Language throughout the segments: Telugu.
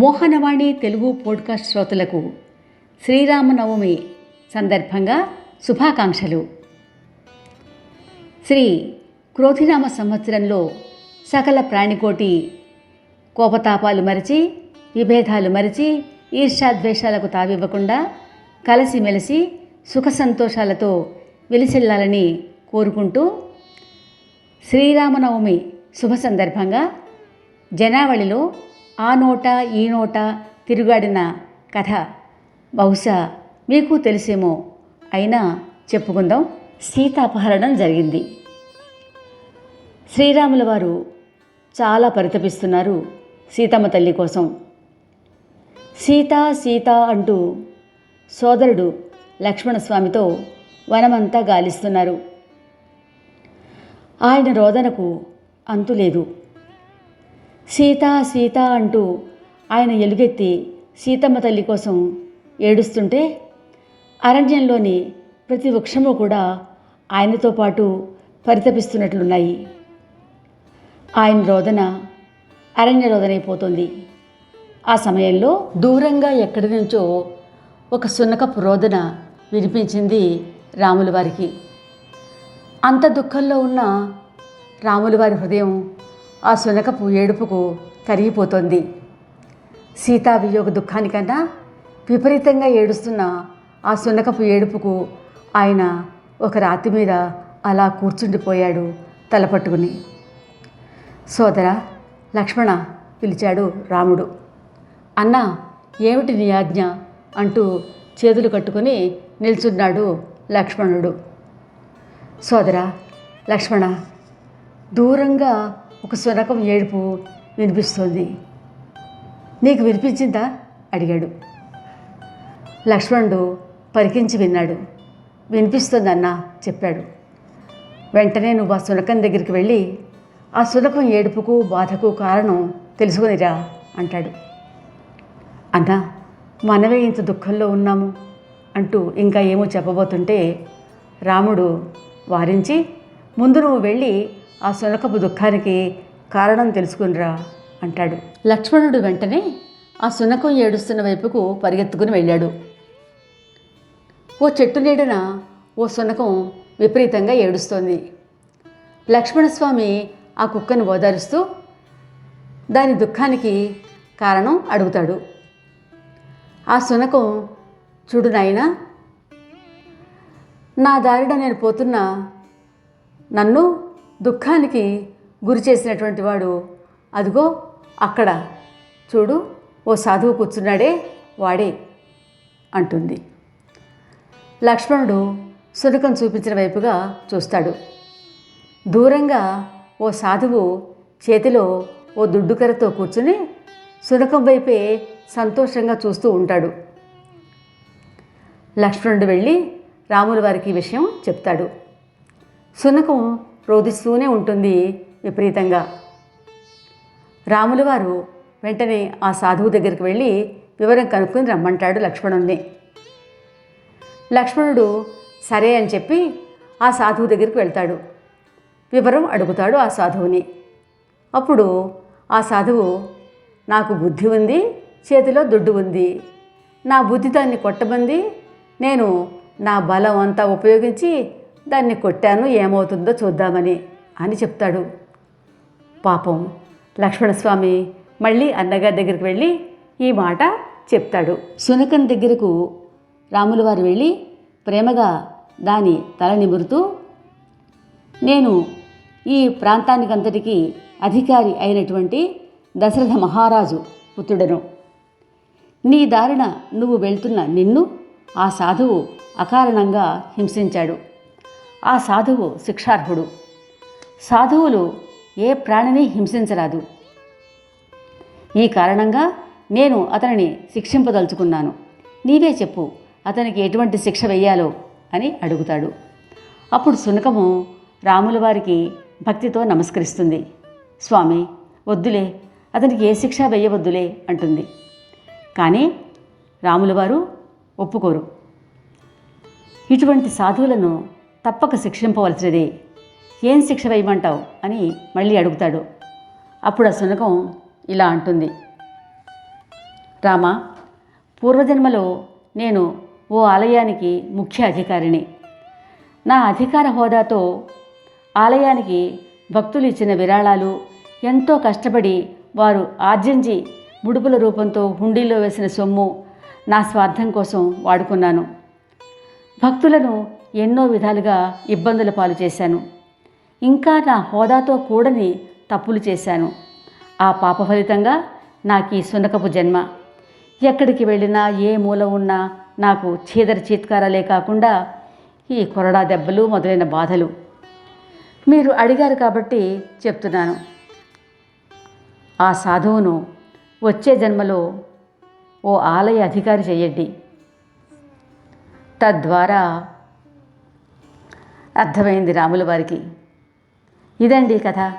మోహనవాణి తెలుగు పోడ్కాస్ట్ శ్రోతలకు శ్రీరామనవమి సందర్భంగా శుభాకాంక్షలు. శ్రీ క్రోధిరామ సంవత్సరంలో సకల ప్రాణికోటి కోపతాపాలు మరిచి విభేదాలు మరిచి ఈర్ష్యాద్వేషాలకు తావివ్వకుండా కలిసిమెలిసి సుఖ సంతోషాలతో వెలిసిల్లాలని కోరుకుంటూ శ్రీరామనవమి శుభ సందర్భంగా జనావళిలో ఆ నోట ఈ నోట తిరుగాడిన కథ. బహుశా మీకు తెలిసేమో. అయినా చెప్పుకుందాం. సీతాపహరణం జరిగింది. శ్రీరాముల వారు చాలా పరితపిస్తున్నారు సీతమ్మ తల్లి కోసం. సీత సీత అంటూ సోదరుడు లక్ష్మణస్వామితో వనమంతా గాలిస్తున్నారు. ఆయన రోదనకు అంతులేదు సీత సీత అంటూ ఆయన ఎలుగెత్తి సీతమ్మ తల్లి కోసం ఏడుస్తుంటే అరణ్యంలోని ప్రతి వృక్షము కూడా ఆయనతో పాటు పరితపిస్తున్నట్లున్నాయి. ఆయన రోదన అరణ్య రోదనైపోతుంది. ఆ సమయంలో దూరంగా ఎక్కడి నుంచో ఒక సున్నకపు రోదన వినిపించింది రాముల వారికి అంత దుఃఖంలో ఉన్న రాముల వారి హృదయం ఆ సునకపు ఏడుపుకు కరిగిపోతోంది. సీతా వియోగ దుఃఖానికన్నా విపరీతంగా ఏడుస్తున్న ఆ శునకపు ఏడుపుకు ఆయన ఒక రాతి మీద అలా కూర్చుండిపోయాడు తలపట్టుకుని. సోదర లక్ష్మణ పిలిచాడు రాముడు. అన్న ఏమిటి నీ ఆజ్ఞ అంటూ చేతులు కట్టుకుని నిల్చున్నాడు లక్ష్మణుడు. సోదర లక్ష్మణ దూరంగా ఒక సునకం ఏడుపు వినిపిస్తోంది. నీకు వినిపించిందా? అడిగాడు. లక్ష్మణుడు పరికించి విన్నాడు. వినిపిస్తోందన్నా చెప్పాడు. వెంటనే నువ్వు ఆ సునకం దగ్గరికి వెళ్ళి ఆ సునకం ఏడుపుకు బాధకు కారణం తెలుసుకునిరా అంటాడు. అన్నా మనమే ఇంత దుఃఖంలో ఉన్నాము అంటూ ఇంకా ఏమో చెప్పబోతుంటే రాముడు వారించి ముందు నువ్వు వెళ్ళి ఆ సునకపు దుఃఖానికి కారణం తెలుసుకునిరా అంటాడు. లక్ష్మణుడు వెంటనే ఆ సునకం ఏడుస్తున్న వైపుకు పరిగెత్తుకుని వెళ్ళాడు. ఓ చెట్టు నీడన ఓ సునకం విపరీతంగా ఏడుస్తోంది. లక్ష్మణస్వామి ఆ కుక్కను ఓదారుస్తూ దాని దుఃఖానికి కారణం అడుగుతాడు. ఆ సునకం చూడు నాయనా నా దారిన నేను పోతున్నా నన్ను దుఃఖానికి గురి చేసినటువంటి వాడు. అదిగో అక్కడ. చూడు ఓ సాధువు కూర్చున్నాడే వాడే అంటుంది. లక్ష్మణుడు సునకం చూపించిన వైపుగా చూస్తాడు. దూరంగా ఓ సాధువు చేతిలో ఓ దుడ్డుకరతో కూర్చుని సునకం వైపే సంతోషంగా చూస్తూ ఉంటాడు. లక్ష్మణుడు వెళ్ళి రాముల వారికి విషయం చెప్తాడు. సునకం రోధిస్తూనే ఉంటుంది విపరీతంగా. రాముల వారు వెంటనే ఆ సాధువు దగ్గరికి వెళ్ళి వివరం కనుక్కొని రమ్మంటాడు లక్ష్మణుణ్ణి. లక్ష్మణుడు సరే అని చెప్పి ఆ సాధువు దగ్గరికి వెళ్తాడు. వివరం అడుగుతాడు ఆ సాధువుని. అప్పుడు ఆ సాధువు నాకు బుద్ధి ఉంది చేతిలో దుడ్డు ఉంది. నా బుద్ధి దాన్ని కొట్టబంది నేను నా బలం అంతా ఉపయోగించి దాన్ని కొట్టాను ఏమవుతుందో చూద్దామని అని చెప్తాడు. పాపం లక్ష్మణస్వామి మళ్ళీ అన్నగారి దగ్గరికి వెళ్ళి ఈ మాట చెప్తాడు. శునకం దగ్గరకు రాములు వారు వెళ్ళి ప్రేమగా దాని తల నిమురుతూ నేను ఈ ప్రాంతానికంతటికీ అధికారి అయినటువంటి దశరథ మహారాజు పుత్రుడను. నీ దారిన నువ్వు వెళ్తున్న నిన్ను ఆ సాధువు అకారణంగా హింసించాడు. ఆ సాధువు శిక్షార్హుడు. సాధువులు ఏ ప్రాణిని హింసించరాదు. ఈ కారణంగా నేను అతనిని శిక్షింపదలుచుకున్నాను. నీవే చెప్పు అతనికి ఎటువంటి శిక్ష వెయ్యాలో అని అడుగుతాడు. అప్పుడు శునకము రాముల వారికి భక్తితో నమస్కరిస్తుంది. స్వామి వద్దులే అతనికి ఏ శిక్ష వెయ్యవద్దులే అంటుంది. కానీ రాములవారు ఒప్పుకోరు. ఇటువంటి సాధువులను తప్పక శిక్షింపవలసినదే. ఏం శిక్ష వేయమంటావు? అని మళ్ళీ అడుగుతాడు. అప్పుడు ఆ శునకం ఇలా అంటుంది. రామా పూర్వజన్మలో నేను ఓ ఆలయానికి ముఖ్య అధికారిని. నా అధికార హోదాతో ఆలయానికి భక్తులు ఇచ్చిన విరాళాలు ఎంతో కష్టపడి వారు ఆర్జించి ముడుపుల రూపంతో హుండీలో వేసిన సొమ్ము నా స్వార్థం కోసం వాడుకున్నాను. భక్తులను ఎన్నో విధాలుగా ఇబ్బందుల పాలు చేశాను. ఇంకా నా హోదాతో కూడని తప్పులు చేశాను. ఆ పాప ఫలితంగా నాకు ఈ సునకపు జన్మ. ఎక్కడికి వెళ్ళినా ఏ మూల ఉన్నా నాకు చీదర చీత్కారాలే కాకుండా ఈ కొరడా దెబ్బలు మొదలైన బాధలు. మీరు అడిగారు కాబట్టి చెప్తున్నాను. ఆ సాధువును వచ్చే జన్మలో ఓ ఆలయ అధికారి చేయండి తద్వారా అర్థమైంది రాముల వారికి. ఇదండి కథ.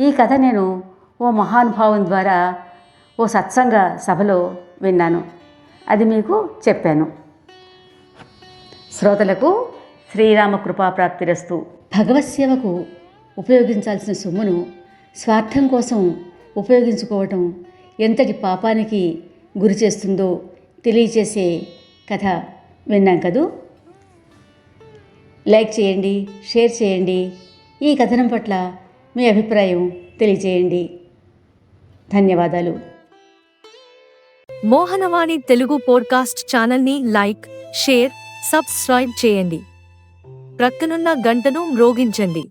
ఈ కథ నేను ఓ మహానుభావం ద్వారా ఓ సత్సంగ సభలో విన్నాను. అది మీకు చెప్పాను. శ్రోతలకు శ్రీరామ కృపాప్రాప్తిరస్తు భగవత్ సేవకు ఉపయోగించాల్సిన సొమ్మును స్వార్థం కోసం ఉపయోగించుకోవటం ఎంతటి పాపానికి గురి చేస్తుందో తెలియచేసే కథ విన్నాం కదూ? లైక్ చేయండి షేర్ చేయండి. ఈ కథనం పట్ల మీ అభిప్రాయం తెలియజేయండి. ధన్యవాదాలు. మోహనవాణి తెలుగు పోడ్కాస్ట్ ఛానల్ని లైక్ షేర్ సబ్స్క్రైబ్ చేయండి. ప్రక్కనున్న గంటను మ్రోగించండి.